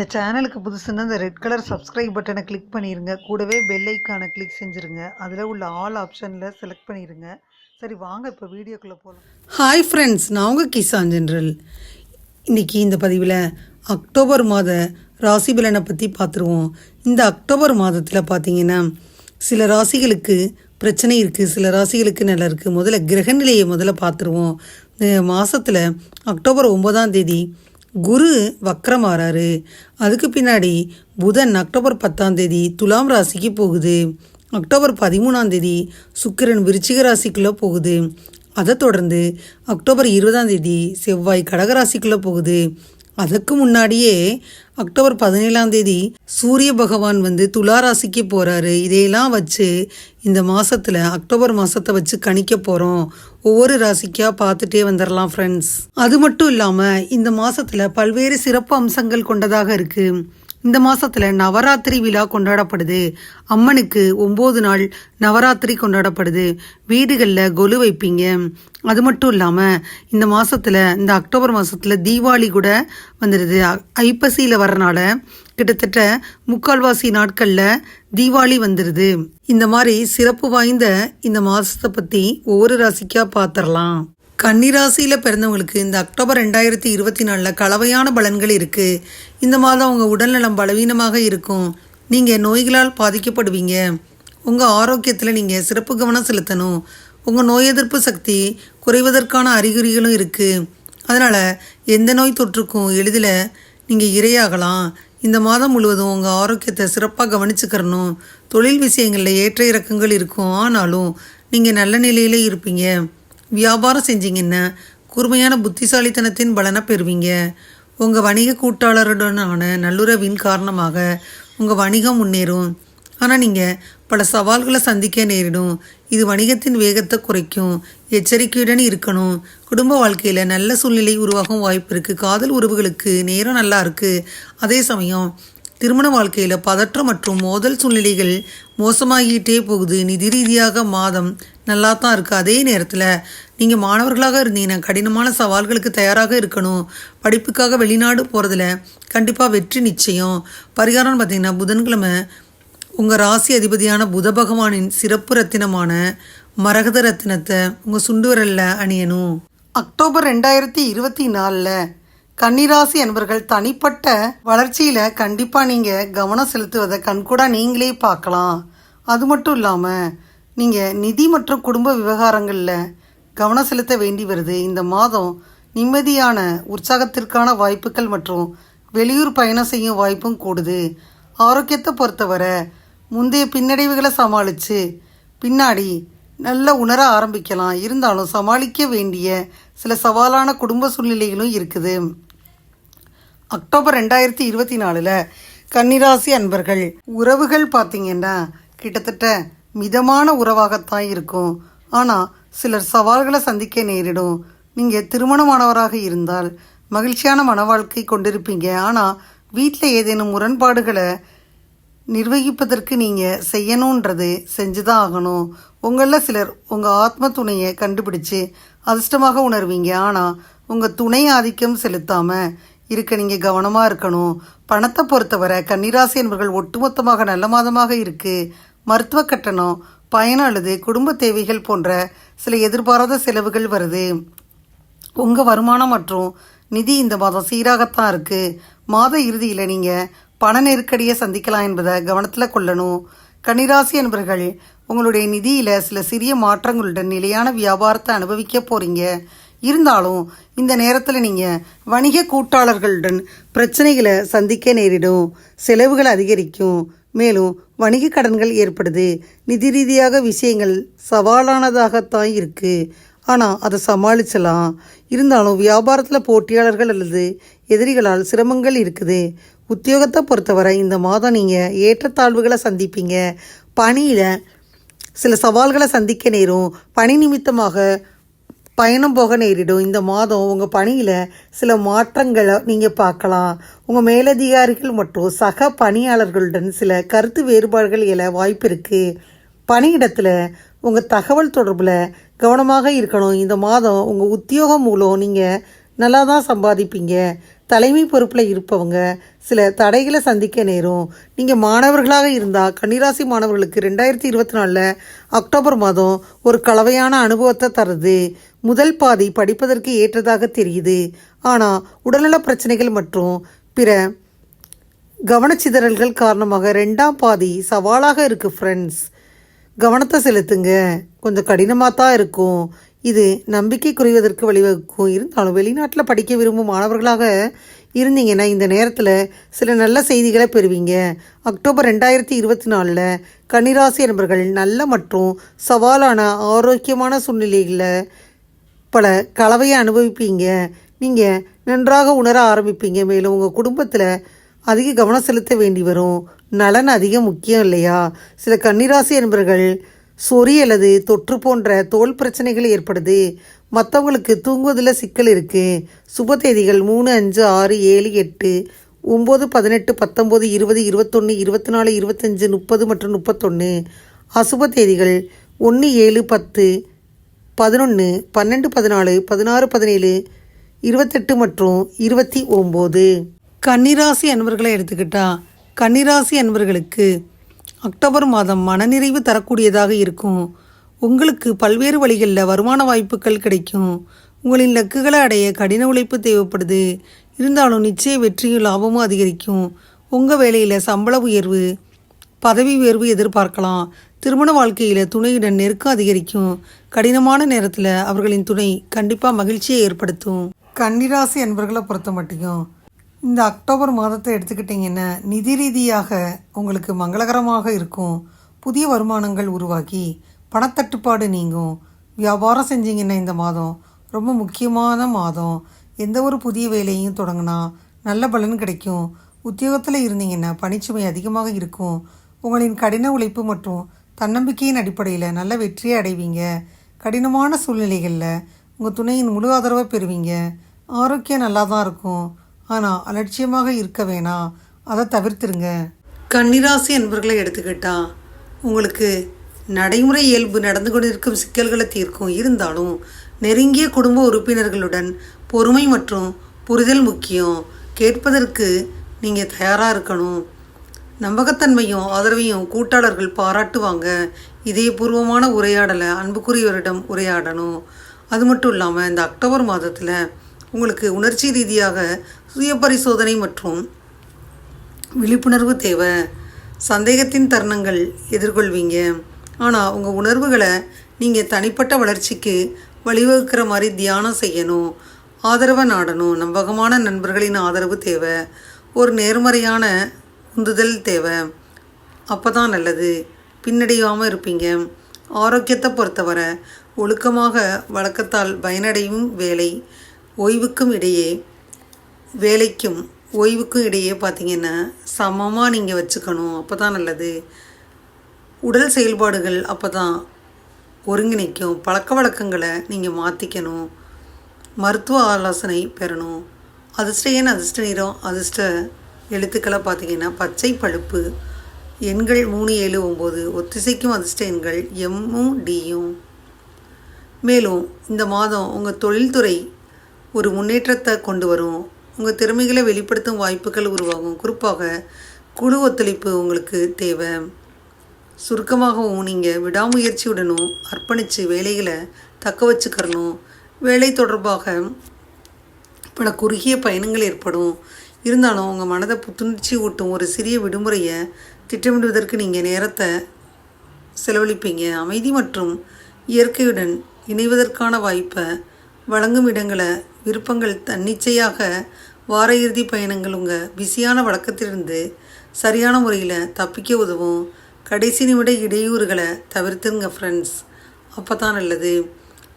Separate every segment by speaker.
Speaker 1: இந்த சேனலுக்கு புதுசுன்னா இந்த ரெட் கலர் சப்ஸ்கிரைப் பட்டனை கிளிக் பண்ணிடுங்க கூடவே பெல் ஐக்கானை கிளிக் செஞ்சுருங்க. அதில் உள்ள ஆல் ஆப்ஷனில் செலக்ட் பண்ணிடுங்க சரி வாங்க இப்போ வீடியோக்குள்ளே போகலாம்
Speaker 2: ஹாய் ஃப்ரெண்ட்ஸ் நான் உங்கள் கிசான் ஜென்ரல். இன்றைக்கி இந்த பதிவில் அக்டோபர் மாத ராசி பலனை பற்றி பார்த்துருவோம் இந்த அக்டோபர் மாதத்தில் பார்த்தீங்கன்னா சில ராசிகளுக்கு பிரச்சனை இருக்குது சில ராசிகளுக்கு நல்லா இருக்குது முதல்ல கிரகநிலையை முதல்ல பார்த்துருவோம் இந்த மாதத்தில் அக்டோபர் ஒன்பதாம் தேதி குரு வக்ரம் அதுக்கு பின்னாடி புதன் அக்டோபர் பத்தாம் தேதி துலாம் ராசிக்கு போகுது. அக்டோபர் பதிமூணாம் தேதி சுக்கிரன் விருச்சிக ராசிக்குள்ளே போகுது. அதை தொடர்ந்து அக்டோபர் இருபதாம் தேதி செவ்வாய் கடகராசிக்குள்ளே போகுது. அதுக்கு முன்னாடியே அக்டோபர் பதினேழாம் தேதி சூரிய பகவான் வந்து துலா ராசிக்கு போகிறாரு இதையெல்லாம் வச்சு இந்த மாதத்தில் அக்டோபர் மாதத்தை வச்சு கணிக்க போகிறோம் ஒவ்வொரு ராசிக்காக பார்த்துட்டே வந்துடலாம் ஃப்ரெண்ட்ஸ் அது மட்டும் இல்லாமல் இந்த மாதத்தில் பல்வேறு சிறப்பு அம்சங்கள் கொண்டதாக இருக்குது இந்த மாசத்துல நவராத்திரி விழா கொண்டாடப்படுது. அம்மனுக்கு ஒம்பது நாள் நவராத்திரி கொண்டாடப்படுது. வீடுகளில் கொலு வைப்பீங்க. அது மட்டும் இல்லாமல் இந்த மாசத்துல இந்த அக்டோபர் மாசத்துல தீபாவளி கூட வந்துடுது ஐப்பசியில் ஐப்பசியில கிட்டத்தட்ட முக்கால்வாசி நாட்களில் தீபாவளி வந்துடுது இந்த மாதிரி சிறப்பு வாய்ந்த இந்த மாசத்தை பற்றி ஒவ்வொரு ராசிக்காக பார்த்துடலாம் கன்னிராசியில் பிறந்தவங்களுக்கு இந்த அக்டோபர் ரெண்டாயிரத்தி இருபத்தி நாலில் கலவையான பலன்கள் இருக்குது இந்த மாதம் உங்கள் உடல்நலம் பலவீனமாக இருக்கும். நீங்கள் நோய்களால் பாதிக்கப்படுவீங்க. உங்கள் ஆரோக்கியத்தில் நீங்கள் சிறப்பு கவனம் செலுத்தணும். உங்கள் நோய் எதிர்ப்பு சக்தி குறைவதற்கான அறிகுறிகளும் இருக்குது அதனால் எந்த நோய் தொற்றுக்கும் எளிதில் நீங்கள் இரையாகலாம். இந்த மாதம் முழுவதும் உங்கள் ஆரோக்கியத்தை சிறப்பாக கவனிச்சுக்கிறணும். தொழில் விஷயங்களில் ஏற்ற இறக்கங்கள் இருக்கும். ஆனாலும் நீங்கள் நல்ல நிலையிலே இருப்பீங்க. வியாபாரம் செஞ்சீங்கன்னா கூர்மையான புத்திசாலித்தனத்தின் பலனை பெறுவீங்க. உங்கள் வணிக கூட்டாளருடனான நல்லுறவின் காரணமாக உங்கள் வணிகம் முன்னேறும். ஆனால் நீங்கள் பல சவால்களை சந்திக்க நேரிடும். இது வணிகத்தின் வேகத்தை குறைக்கும். எச்சரிக்கையுடன் இருக்கணும். குடும்ப வாழ்க்கையில் நல்ல சூழ்நிலை உருவாகும் வாய்ப்பு இருக்குது காதல் உறவுகளுக்கு நேரம் நல்லா இருக்குது அதே சமயம் திருமண வாழ்க்கையில் பதற்றம் மற்றும் மோதல் சூழ்நிலைகள் மோசமாகிட்டே போகுது. நிதி ரீதியாக மாதம் நல்லா தான் இருக்குது அதே நேரத்தில் நீங்கள் மாணவர்களாக இருந்தீங்கன்னா கடினமான சவால்களுக்கு தயாராக இருக்கணும். படிப்புக்காக வெளிநாடு போகிறதுல கண்டிப்பாக வெற்றி நிச்சயம். பரிகாரம்னு பார்த்தீங்கன்னா புதன்கிழமை உங்கள் ராசி அதிபதியான புத பகவானின் சிறப்பு ரத்தினமான மரகத ரத்தினத்தை உங்கள் சுண்டு விரலில் அணியணும். அக்டோபர் ரெண்டாயிரத்தி இருபத்தி நாலில் கன்னிராசி என்பவர்கள் தனிப்பட்ட வளர்ச்சியில் கண்டிப்பாக நீங்கள் கவனம் செலுத்துவதை கண்கூடா நீங்களே பார்க்கலாம். அது மட்டும் இல்லாமல் நீங்கள் நிதி மற்றும் குடும்ப விவகாரங்களில் கவனம் செலுத்த வேண்டி வருது. இந்த மாதம் நிம்மதியான உற்சாகத்திற்கான வாய்ப்புகள் மற்றும் வெளியூர் பயணம் செய்யும் வாய்ப்பும் கூடுது. ஆரோக்கியத்தை பொறுத்தவரை முந்தைய பின்னடைவுகளை சமாளித்து பின்னாடி நல்ல உணர ஆரம்பிக்கலாம். இருந்தாலும் சமாளிக்க வேண்டிய சில சவாலான குடும்ப சூழ்நிலைகளும் இருக்குது. அக்டோபர் ரெண்டாயிரத்தி இருபத்தி நாலில் கன்னிராசி அன்பர்கள் உறவுகள் பார்த்தீங்கன்னா கிட்டத்தட்ட மிதமான உறவாகத்தான் இருக்கும். ஆனால் சிலர் சவால்களை சந்திக்க நேரிடும். நீங்கள் திருமணமானவராக இருந்தால் மகிழ்ச்சியான மன வாழ்க்கை கொண்டிருப்பீங்க. ஆனால் வீட்டில் ஏதேனும் முரண்பாடுகளை நிர்வகிப்பதற்கு நீங்கள் செய்யணுன்றது செஞ்சு தான் ஆகணும். உங்களில் சிலர் உங்கள் ஆத்ம துணையை கண்டுபிடிச்சு அதிர்ஷ்டமாக உணர்வீங்க. ஆனால் உங்கள் துணை ஆதிக்கம் செலுத்தாமல் இருக்க நீங்கள் கவனமாக இருக்கணும். பணத்தை பொறுத்தவரை கன்னிராசி என்பவர்கள் ஒட்டுமொத்தமாக நல்ல மாதமாக இருக்குது மருத்துவ கட்டணம் பயணம் அல்லது குடும்ப தேவைகள் போன்ற சில எதிர்பாராத செலவுகள் வருது. உங்கள் வருமானம் மற்றும் நிதி இந்த மாதம் சீராகத்தான் இருக்குது மாத இறுதியில் நீங்கள் பண நெருக்கடியை சந்திக்கலாம் என்பதை கவனத்தில் கொள்ளணும். கன்னிராசி என்பர்கள் உங்களுடைய நிதியில் சில சிறிய மாற்றங்களுடன் நிலையான வியாபாரத்தை அனுபவிக்க போகிறீங்க இருந்தாலும் இந்த நேரத்தில் நீங்கள் வணிக கூட்டாளர்களுடன் பிரச்சனைகளை சந்திக்க நேரிடும். செலவுகள் அதிகரிக்கும். மேலும் வணிக கடன்கள் ஏற்படுது. நிதி ரீதியாக விஷயங்கள் சவாலானதாகத்தான் இருக்குது ஆனால் அதை சமாளிச்சலாம். இருந்தாலும் வியாபாரத்தில் போட்டியாளர்கள் அல்லது எதிரிகளால் சிரமங்கள் இருக்குது. உத்தியோகத்தை பொறுத்தவரை இந்த மாதம் நீங்கள் ஏற்றத்தாழ்வுகளை சந்திப்பீங்க. பணியில் சில சவால்களை சந்திக்க நேரும். பணி நிமித்தமாக பயணம் போக நேரிடும். இந்த மாதம் உங்கள் பணியில் சில மாற்றங்களை நீங்கள் பார்க்கலாம். உங்கள் மேலதிகாரிகள் மற்றும் சக பணியாளர்களுடன் சில கருத்து வேறுபாடுகள் எழ வாய்ப்பு இருக்குது பணியிடத்தில் உங்கள் தகவல் தொடர்பில் கவனமாக இருக்கணும். இந்த மாதம் உங்கள் உத்தியோகம் மூலம் நீங்கள் நல்லா தான் சம்பாதிப்பீங்க. தலைமை பொறுப்பில் இருப்பவங்க சில தடைகளை சந்திக்க நேரும். நீங்கள் மாணவர்களாக இருந்தால் கன்னிராசி மாணவர்களுக்கு ரெண்டாயிரத்தி இருபத்தி நாலில் அக்டோபர் மாதம் ஒரு கலவையான அனுபவத்தை தருது. முதல் பாதி படிப்பதற்கு ஏற்றதாக தெரியுது. ஆனால் உடல்நல பிரச்சனைகள் மற்றும் பிற கவனச்சிதறல்கள் காரணமாக ரெண்டாம் பாதி சவாலாக இருக்குது ஃப்ரெண்ட்ஸ் கவனத்தை செலுத்துங்க. கொஞ்சம் கடினமாக தான் இருக்கும். இது நம்பிக்கை குறைவதற்கு வழிவகுக்கும். இருந்தாலும் வெளிநாட்டில் படிக்க விரும்பும் மாணவர்களாக இருந்தீங்கன்னா இந்த நேரத்தில் சில நல்ல செய்திகளை பெறுவீங்க. அக்டோபர் ரெண்டாயிரத்தி இருபத்தி நாலில் கன்னிராசி நபர்கள் நல்ல மற்றும் சவாலான ஆரோக்கியமான சூழ்நிலைகளில் பல கலவையை அனுபவிப்பீங்க. நீங்கள் நன்றாக உணர ஆரம்பிப்பீங்க. மேலும் உங்கள் குடும்பத்தில் அதிக கவனம் செலுத்த வேண்டி வரும். நலன் அதிகம் முக்கியம் இல்லையா? சில கன்னிராசி என்பர்கள் சொறி அல்லது தொற்று போன்ற தோல் பிரச்சனைகள் ஏற்படுது. மற்றவங்களுக்கு தூங்குவதில் சிக்கல் இருக்குது சுப தேதிகள் மூணு அஞ்சு ஆறு ஏழு எட்டு ஒம்பது பதினெட்டு பத்தொம்போது இருபது இருபத்தொன்று இருபத்தி நாலு இருபத்தஞ்சு முப்பது மற்றும் முப்பத்தொன்று அசுப தேதிகள் ஒன்று ஏழு பத்து பதினொன்று பன்னெண்டு பதினாலு பதினாறு பதினேழு இருபத்தெட்டு மற்றும் இருபத்தி ஒம்பது. கன்னிராசி அன்பர்களை எடுத்துக்கிட்டா கன்னிராசி அன்பர்களுக்கு அக்டோபர் மாதம் மனநிறைவு தரக்கூடியதாக இருக்கும். உங்களுக்கு பல்வேறு வழிகளில் வருமான வாய்ப்புகள் கிடைக்கும். உங்களின் லக்குகளை அடைய கடின உழைப்பு தேவைப்படுது. இருந்தாலும் நிச்சய வெற்றியும் லாபமும் அதிகரிக்கும். உங்கள் வேலையில் சம்பள உயர்வு பதவி உயர்வு எதிர்பார்க்கலாம். திருமண வாழ்க்கையில் துணையுடன் நெருக்கம் அதிகரிக்கும். கடினமான நேரத்தில் அவர்களின் துணை கண்டிப்பாக மகிழ்ச்சியை ஏற்படுத்தும். கன்னிராசி அன்பர்களை பொறுத்த மட்டும் இந்த அக்டோபர் மாதத்தை எடுத்துக்கிட்டிங்கன்னா நிதி ரீதியாக உங்களுக்கு மங்களகரமாக இருக்கும். புதிய வருமானங்கள் உருவாகி பணத்தட்டுப்பாடு நீங்கும். வியாபாரம் செஞ்சீங்கன்னா இந்த மாதம் ரொம்ப முக்கியமான மாதம். எந்த ஒரு புதிய வேலையும் தொடங்கினா நல்ல பலன் கிடைக்கும். உத்தியோகத்தில் இருந்தீங்கன்னா பணிச்சுமை அதிகமாக இருக்கும். உங்களின் கடின உழைப்பு மற்றும் தன்னம்பிக்கையின் அடிப்படையில் நல்ல வெற்றியை அடைவீங்க. கடினமான சூழ்நிலைகளில் உங்கள் துணையின் முழு ஆதரவை பெறுவீங்க. ஆரோக்கியம் நல்லா தான் இருக்கும். ஆனால் அலட்சியமாக இருக்க வேணாம் அதை தவிர்த்துருங்க. கன்னிராசி என்பர்களை எடுத்துக்கிட்டா உங்களுக்கு நடைமுறை இயல்பு நடந்து கொண்டிருக்கும் சிக்கல்களை தீர்க்கும். இருந்தாலும் நெருங்கிய குடும்ப உறுப்பினர்களுடன் பொறுமை மற்றும் புரிதல் முக்கியம். கேட்பதற்கு நீங்கள் தயாராக இருக்கணும். நம்பகத்தன்மையும் ஆதரவையும் கூட்டாளர்கள் பாராட்டுவாங்க. இதயபூர்வமான உரையாடலை அன்புக்குரியவரிடம் உரையாடணும். அது மட்டும் இல்லாமல் இந்த அக்டோபர் மாதத்தில் உங்களுக்கு உணர்ச்சி ரீதியாக சுய பரிசோதனை மற்றும் விழிப்புணர்வு தேவை. சந்தேகத்தின் தருணங்கள் எதிர்கொள்வீங்க. ஆனால் உங்கள் உணர்வுகளை நீங்கள் தனிப்பட்ட வளர்ச்சிக்கு வழிவகுக்கிற மாதிரி தியானம் செய்யணும். ஆதரவை நாடணும். நம்பகமான நண்பர்களின் ஆதரவு தேவை. ஒரு நேர்மறையான உந்துதல் தேவை. அப்போ தான் நல்லது. பின்னடையாமல் இருப்பீங்க. ஆரோக்கியத்தை பொறுத்தவரை ஒழுக்கமாக வழக்கத்தால் பயனடையும் வேலை ஓய்வுக்கும் இடையே வேலைக்கும் ஓய்வுக்கும் இடையே பார்த்தீங்கன்னா சமமாக நீங்கள் வச்சுக்கணும். அப்போ தான் நல்லது. உடல் செயல்பாடுகள் அப்போ தான் ஒருங்கிணைக்கும். பழக்க வழக்கங்களை நீங்கள் மாற்றிக்கணும் மருத்துவ ஆலோசனை பெறணும். அதிர்ஷ்ட ஏன் அதிர்ஷ்ட நிறம்? அதிர்ஷ்ட எழுத்துக்களை பார்த்தீங்கன்னா பச்சை பழுப்பு எண்கள் மூணு ஏழு ஒம்பது ஒத்திசைக்கும் அதிர்ஷ்ட எண்கள் எம்மும் டியும் மேலும் இந்த மாதம் உங்கள் தொழில்துறை ஒரு முன்னேற்றத்தை கொண்டு வரும். உங்கள் திறமைகளை வெளிப்படுத்தும் வாய்ப்புகள் உருவாகும். குறிப்பாக குழு ஒத்துழைப்பு உங்களுக்கு தேவை. சுருக்கமாகவும் நீங்கள் விடாமுயற்சியுடனும் அர்ப்பணித்து வேலைகளை தக்க வச்சுக்கிறணும். வேலை தொடர்பாக பல குறுகிய பயணங்கள் ஏற்படும். இருந்தாலும் உங்கள் மனதை புத்துணர்ச்சி ஊட்டும் ஒரு சிறிய விடுமுறையை திட்டமிடுவதற்கு நீங்கள் நேரத்தை செலவழிப்பீங்க. அமைதி மற்றும் இயற்கையுடன் இணைவதற்கான வாய்ப்பை வழங்கும் இடங்களை விருப்பங்கள் தன்னிச்சையாக வார இறுதி பயணங்கள் உங்கள் பிஸியான வழக்கத்திலிருந்து சரியான முறையில் தப்பிக்க உதவும். கடைசி நிமிட இடையூறுகளை தவிர்த்துங்க ஃப்ரெண்ட்ஸ் அப்போ தான் நல்லது.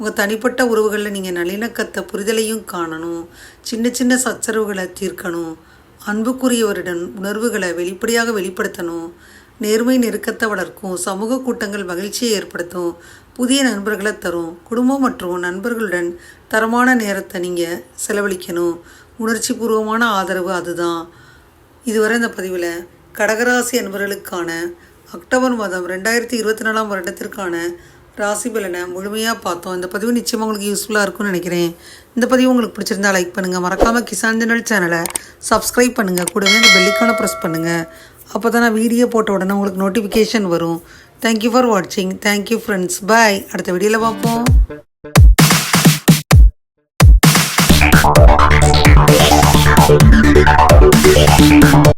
Speaker 2: உங்கள் தனிப்பட்ட உறவுகளில் நீங்கள் நல்லிணக்கத்தை புரிதலையும் காணணும். சின்ன சின்ன சச்சரவுகளை தீர்க்கணும். அன்புக்குரியவரிடம் உணர்வுகளை வெளிப்படையாக வெளிப்படுத்தணும். நேர்மை நெருக்கத்தை வளர்க்கும். சமூக கூட்டங்கள் மகிழ்ச்சியை ஏற்படுத்தும். புதிய நண்பர்களை தரும். குடும்பம் மற்றும் நண்பர்களுடன் தரமான நேரத்தை நீங்கள் செலவழிக்கணும். உணர்ச்சி பூர்வமான ஆதரவு அதுதான். இதுவரை இந்த பதிவில் கடகராசி அன்பர்களுக்கான அக்டோபர் மாதம் ரெண்டாயிரத்தி இருபத்தி நாலாம் வருடத்திற்கான ராசி பலனை முழுமையாக பார்த்தோம். இந்த பதிவு நிச்சயமாக உங்களுக்கு யூஸ்ஃபுல்லாக இருக்கும்னு நினைக்கிறேன். இந்த பதிவு உங்களுக்கு பிடிச்சிருந்தா லைக் பண்ணுங்கள் மறக்காமல் கிசான் தினல் சேனலை சப்ஸ்கிரைப் பண்ணுங்கள் கூடவே இந்த பெல்லிக்கான ப்ரெஸ் பண்ணுங்கள் அப்போ தான் நான் வீடியோ போட்ட உடனே உங்களுக்கு நோட்டிஃபிகேஷன் வரும். தேங்க்யூ ஃபார் வாட்சிங் தேங்க்யூ ஃப்ரெண்ட்ஸ் பாய் அடுத்த வீடியோவில் பார்ப்போம்.